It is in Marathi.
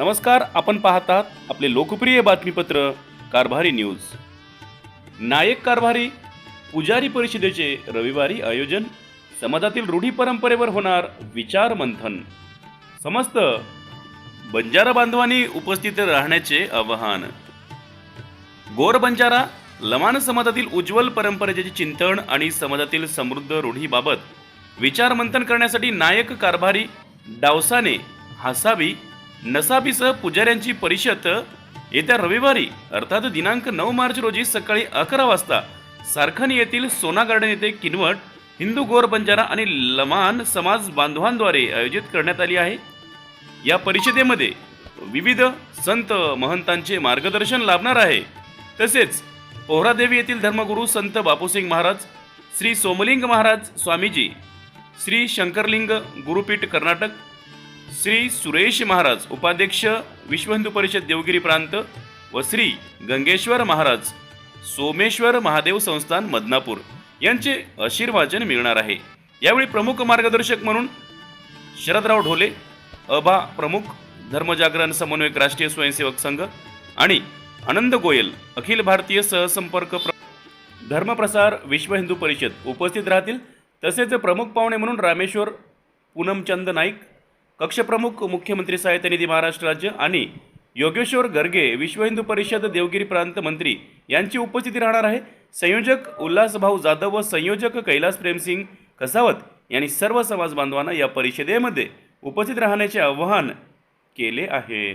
नमस्कार आपण पाहतात आपले लोकप्रिय बातमीपत्र कारभारी न्यूज. नायक कारभारी पुजारी परिषदेचे रविवारी आयोजन समाजातील रूढी परंपरेवर होणार विचार मंथन. समस्त बंजारा बांधवांनी उपस्थित राहण्याचे आवाहन. गोर बंजारा लमाण समाजातील उज्ज्वल परंपरेचे चिंतन आणि समाजातील समृद्ध रूढीबाबत विचारमंथन करण्यासाठी नायक कारभारी डावसाने हासावी नसाबीसह पुजाऱ्यांची परिषद येत्या रविवारी अर्थात दिनांक नऊ मार्च रोजी सकाळी अकरा वाजता सारखणी येथील सोना गार्डन येथे किनवट हिंदू गोर बंजारा आणि लमान समाज बांधवांद्वारे आयोजित करण्यात आली आहे. या परिषदेमध्ये विविध संत महंतांचे मार्गदर्शन लाभणार आहे. तसेच पोहरादेवी येथील धर्मगुरू संत बापूसिंग महाराज श्री सोमलिंग महाराज स्वामीजी श्री शंकरलिंग गुरुपीठ कर्नाटक श्री सुरेश महाराज उपाध्यक्ष विश्व हिंदू परिषद देवगिरी प्रांत व श्री गंगेश्वर महाराज सोमेश्वर महादेव संस्थान मदनापूर यांचे आशीर्वाचन मिळणार आहे. यावेळी प्रमुख मार्गदर्शक म्हणून शरदराव ढोले अभा प्रमुख धर्मजागरण समन्वयक राष्ट्रीय स्वयंसेवक संघ आणि आनंद गोयल अखिल भारतीय सहसंपर्क प्र धर्मप्रसार विश्व हिंदू परिषद उपस्थित राहतील. तसेच प्रमुख पाहुणे म्हणून रामेश्वर पूनमचंद नाईक कक्षप्रमुख मुख्यमंत्री सहायता निधी महाराष्ट्र राज्य आणि योगेश्वर गर्गे विश्व हिंदू परिषद देवगिरी प्रांत मंत्री यांची उपस्थिती राहणार आहे. संयोजक उल्हासभाऊ जाधव व संयोजक कैलास प्रेमसिंग कसावत यांनी सर्व समाज बांधवांना या परिषदेमध्ये उपस्थित राहण्याचे आवाहन केले आहे.